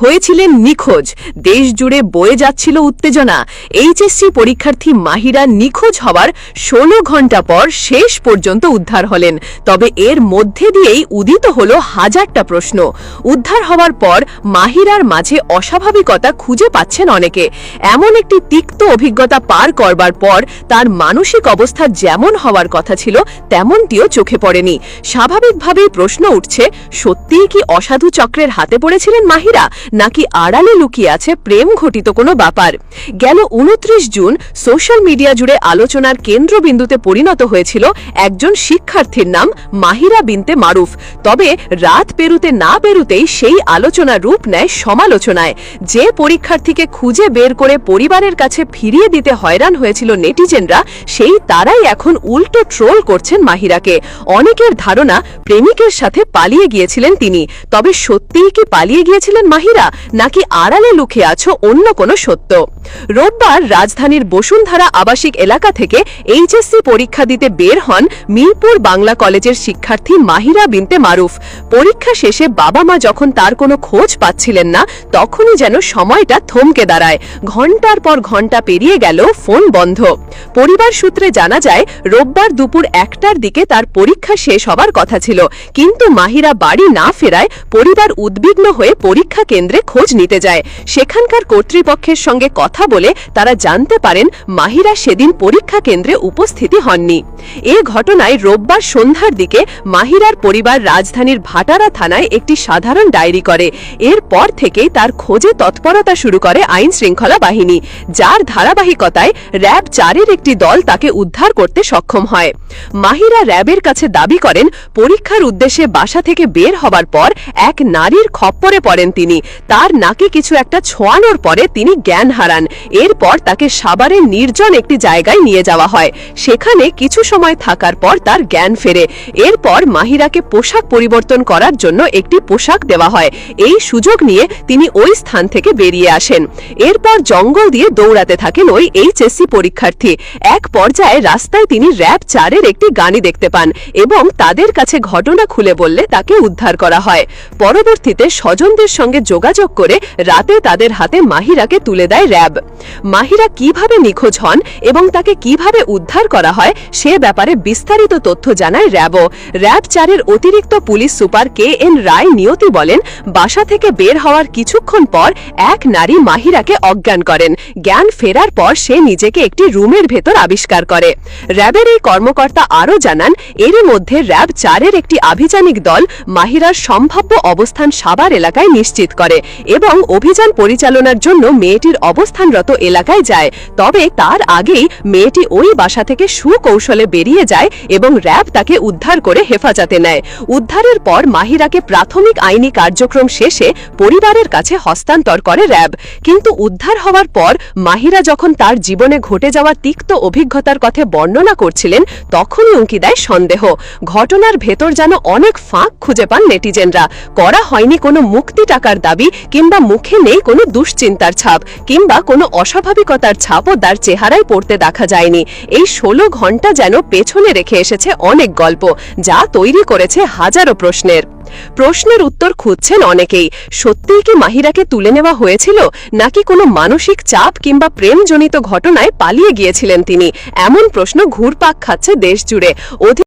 হয়েছিলেন নিখোঁজ। দেশ জুড়ে বয়ে যাচ্ছিল উত্তেজনা। এইচএসসি পরীক্ষার্থী মাহিরা নিখোঁজ হওয়ার ষোলো ঘণ্টা পর শেষ পর্যন্ত উদ্ধার হলেন। তবে এর মধ্যে দিয়েই উদিত হল হাজারটা প্রশ্ন। উদ্ধার হওয়ার পর মাহিরার মাঝে অস্বাভাবিকতা খুঁজে পাচ্ছেন অনেকে। এমন একটি তিক্ত অভিজ্ঞতা পার করবার পর তার মানসিক অবস্থা যেমন হওয়ার কথা ছিল, তেমনটিও চোখে পড়েনি। স্বাভাবিকভাবেই প্রশ্ন উঠছে, সত্যিই কি অসাধু চক্রের হাতে পড়েছিলেন মাহিরা? নাকি আড়ালে লুকিয়ে আছে প্রেম ঘটিত কোনো ব্যাপার? গেল উনত্রিশ জুন, সোশ্যাল মিডিয়া জুড়ে আলোচনার কেন্দ্রবিন্দুতে পরিণত হয়েছিল একজন শিক্ষার্থীর নাম মাহিরা বিনতে মারুফ। তবে রাত পেরুতে না পেরুতেই সেই আলোচনা রূপ নেয় সমালোচনায়। যে পরীক্ষার্থীকে খুঁজে বের করে পরিবারের কাছে ফিরিয়ে দিতে হয়রান হয়েছিল নেটিজেনরা, সেই তারাই এখন উল্টো ট্রোল করছেন মাহিরাকে। অনেকের ধারণা প্রেমিকের সাথে পালিয়ে গিয়েছিলেন তিনি। তবে সত্যিই কি পালিয়ে গিয়েছিলেন মাহিরা? নাকি আড়ালে লুকিয়ে আছো অন্য কোনো সত্য? রোববার রাজধানীর বসুন্ধরা আবাসিক এলাকা থেকে এইচএসসি পরীক্ষা দিতে বের হন মিরপুর বাংলা কলেজের শিক্ষার্থী মাহিরা বিনতে মারুফ। পরীক্ষা শেষে বাবা মা যখন তার কোনো খোঁজ পাচ্ছিলেন না, তখনই যেন সময়টা থমকে দাঁড়ায়। ঘণ্টার পর ঘণ্টা পেরিয়ে গেল, ফোন বন্ধ। পরিবার সূত্রে জানা যায়, রোববার দুপুর একটার দিকে তার পরীক্ষা শেষ হবার কথা ছিল। কিন্তু মাহিরা বাড়ি না ফেরায় পরিবার উদ্বিগ্ন হয়ে পরীক্ষা কেন্দ্রে খোঁজ নিতে যায়। সেখানকার কর্তৃপক্ষের সঙ্গে কথা বলে তারা জানতে পারেন মাহিরা সেদিন পরীক্ষা কেন্দ্রে উপস্থিতি হননি। এ ঘটনায় রোববার সন্ধ্যার দিকে মাহিরার পরিবার রাজধানীর ভাটারা থানায় একটি সাধারণ ডায়েরি করে। এরপর থেকেই তার খোঁজে তৎপরতা শুরু করে আইন শৃঙ্খলা বাহিনী, যার ধারাবাহিকতায় র্যাব চারের একটি দল তাকে উদ্ধার করতে সক্ষম হয়। মাহিরা র্যাবের কাছে দাবি করেন, পরীক্ষার উদ্দেশ্যে বাসা থেকে বের হবার পর এক নারীর খপ্পরে পড়েন তিনি তার নাকে কিছু একটা ছোঁয়ানোর পরে তিনি জ্ঞান হারান। এরপর তাকে সাভারের নির্জন একটি জায়গায় নিয়ে যাওয়া হয়। সেখানে কিছু সময় থাকার পর তার জ্ঞান ফেরে। এরপর মাহিরাকে পোশাক পরিবর্তন করার জন্য একটি পোশাক দেওয়া হয়। এই সুযোগ নিয়ে তিনি ওই স্থান থেকে বেরিয়ে আসেন। এরপর জঙ্গল দিয়ে দৌড়াতে থাকেন ওই এইচএসসি পরীক্ষার্থী। এক পর্যায়ে রাস্তায় তিনি র্যাব চারের একটি গানি দেখতে পান এবং তাদের কাছে ঘটনা খুলে বললে তাকে উদ্ধার করা হয়। পরবর্তীতে স্বজনদের সঙ্গে যোগাযোগ করে রাতে তাদের হাতে মাহিরাকে তুলে দেয় র্যাব। মাহিরা কীভাবে নিখোঁজ হন এবং তাকে কীভাবে উদ্ধার করা হয় সে ব্যাপারে বিস্তারিত তথ্য জানায় র্যাবও র্যাব চারের অতিরিক্ত police super K N Roy Niyoti বলেন, বাসা থেকে বের হওয়ার কিছুক্ষণ পর এক নারী মাহিরাকে অজ্ঞান করেন। জ্ঞান ফেরার পর সে নিজেকে একটি রুমের ভেতর আবিষ্কার করে। র্যাবের এই কর্মকর্তা আরও জানান, এরই মধ্যে র্যাব চারের একটি আভিযানিক দল মাহিরার সম্ভাব্য অবস্থান সাবার এলাকায় নিশ্চিত করে। এবং অভিযান পরিচালনার জন্য মেয়েটির অবস্থানরত এলাকায় যায়। তবে তার আগেই মেয়েটি ওই বাসা থেকে সুকৌশলে বেরিয়ে যায় এবং র্যাব তাকে উদ্ধার করে হেফাজতে নেয়। উদ্ধারের পর মাহিরাকে প্রাথমিক আইনি কার্যক্রম শেষে পরিবারের কাছে হস্তান্তর করে র্যাব। কিন্তু উদ্ধার হওয়ার পর মাহিরা যখন তার জীবনে ঘটে যাওয়া তিক্ত অভিজ্ঞতার কথা বর্ণনা করছিলেন, তখনই উঁকি দেয় সন্দেহ। ঘটনার ভেতর যেন অনেক ফাঁক খুঁজে পান নেটিজেনরা। করা হয়নি কোনো মুক্তি টাকার দাবি কিংবা মুখে নেই কোনো দুশ্চিন্তার ছাপ, কিংবা কোনো অস্বাভাবিকতার ছাপও তার চেহারায় পড়তে দেখা যায়নি। এই ষোলো ঘণ্টা যেন পেছনে রেখে এসেছে অনেক গল্প, যা তৈরি করেছে হাজারো প্রশ্নের। প্রশ্নের উত্তর খুঁজছেন অনেকেই। সত্যিই কি মাহিরাকে তুলে নেওয়া হয়েছিল, নাকি কোনো মানসিক চাপ কিংবা প্রেমজনিত ঘটনায় পালিয়ে গিয়েছিলেন তিনি? এমন প্রশ্ন ঘুরপাক খাচ্ছে দেশ জুড়ে